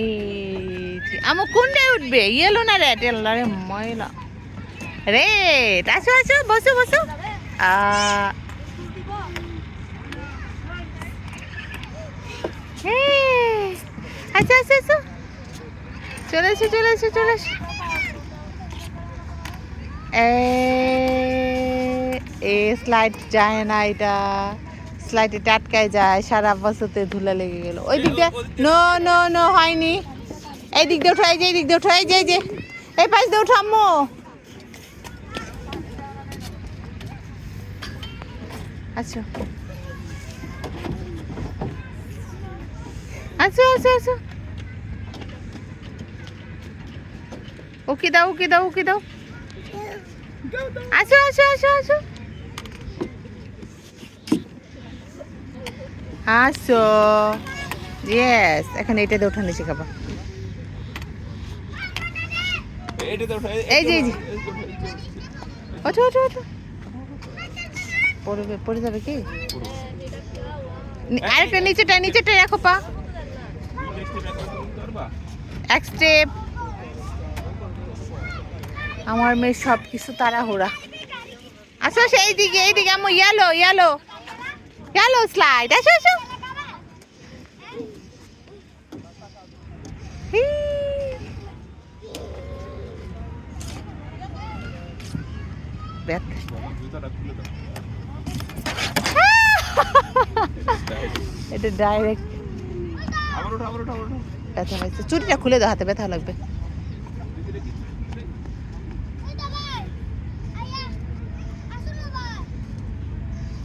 এই আমু কোনটায় উঠবে? ইয়েলো না রেড রে ময়লা। রেড আসো আসো, বসো বসো। আচ্ছা আচ্ছা আচ্ছা। চলে এসো চলে এসো, চলে এ স্লাইড যায় না এটা। স্লাইডে টাটকায় যায়, সারা বছরতে ধুলা লেগে গেল। ওই দিক দিয়ে নো নো নো, হয়নি। এই দিক দিয়ে উঠো এই যে, এই দিক দিয়ে উঠো এই যে যে। এই পাশ দিয়ে উঠো আম্মু। আচ্ছা আচ্ছা আচ্ছা আচ্ছা ওকে দাও ওকে দাও ওকে দাও। আসো আসো আসো আসো আসো ইয়েস এখন এটাতে ওঠানো শেখাবো এই যে, এই যে। ওঠো ওঠো ওঠো। পড়বে পড়ে যাবে কি? নি- আরেকটা নিচেটা নিচেটা রাখো পা। এক স্টেপ আমার মেয়ে সব কিছু তাড়াহুড়া। আসো সেই দিকে এই দিকে আমার ইয়ালো ইয়ালো। ইয়ালো স্লাইড আসো আসো এটা ডাইরেক্ট ব্যথা হয়েছে। চুরিটা খুলে দাও হাতে ব্যথা লাগবে।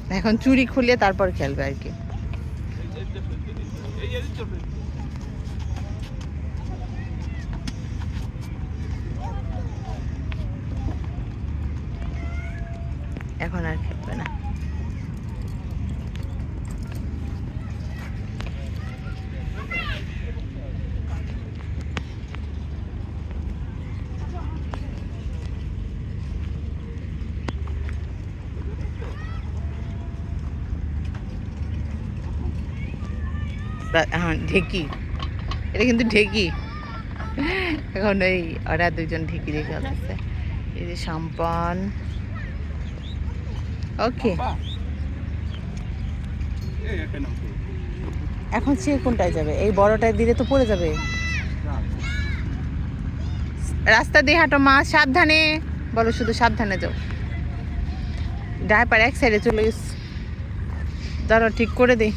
এখন চুরি খুলে তারপর খেলবে আর কি। এখন আর খেলবে না। ঢেকি। এটা কিন্তু ঢেকি। এখন ওই ওরা দুজন ঢেকি এই যে সম্পন। ওকে। এখন সে কোনটায় যাবে? এই বড়টায় দিলে তো পড়ে যাবে। রাস্তা দিয়ে হাঁটো মা, সাবধানে। বলো শুধু সাবধানে যাও। ড্রাইভার এক সাইডে চলে গেছে। ঠিক করে দিই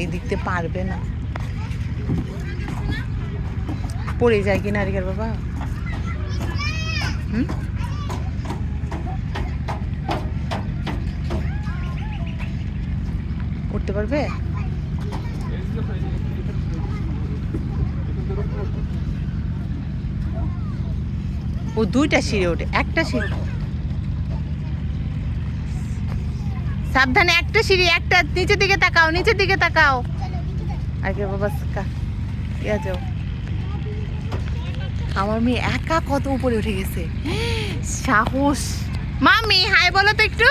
এই দিকতে পারবে না। পড়ে যায় কি নারিকেল বাবা? হুম? উঠতে পারবে? ও দুইটা সিঁড়ে ওঠে, একটা সিঁড়ি সাবধানে একটা সিঁড়ি একটা নিচের দিকে তাকাও নিচের দিকে তাকাও। আগে বাবা কা- ইয়া যাও আমার মেয়ে একা কত উপরে উঠে গেছে। সাহস। মামি হাই বলো তো একটু।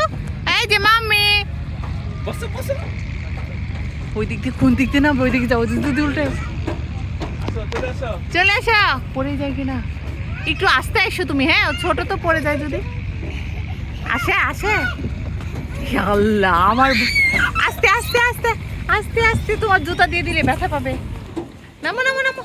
এই যে মামি ওই দিক দিয়ে কোন দিক দিয়ে না ওই দিকে দিক দিয়ে উল্টে। চলে এসো পড়ে যায় কিনা একটু আস্তে এসো তুমি হ্যাঁ? ছোট তো পড়ে যায় যদি। আসে আসে। আল্লাহ, আমার আস্তে আস্তে আস্তে আস্তে আস্তে, তোমার জুতা দিয়ে দিলে ব্যথা পাবে। নামো নামো নামো।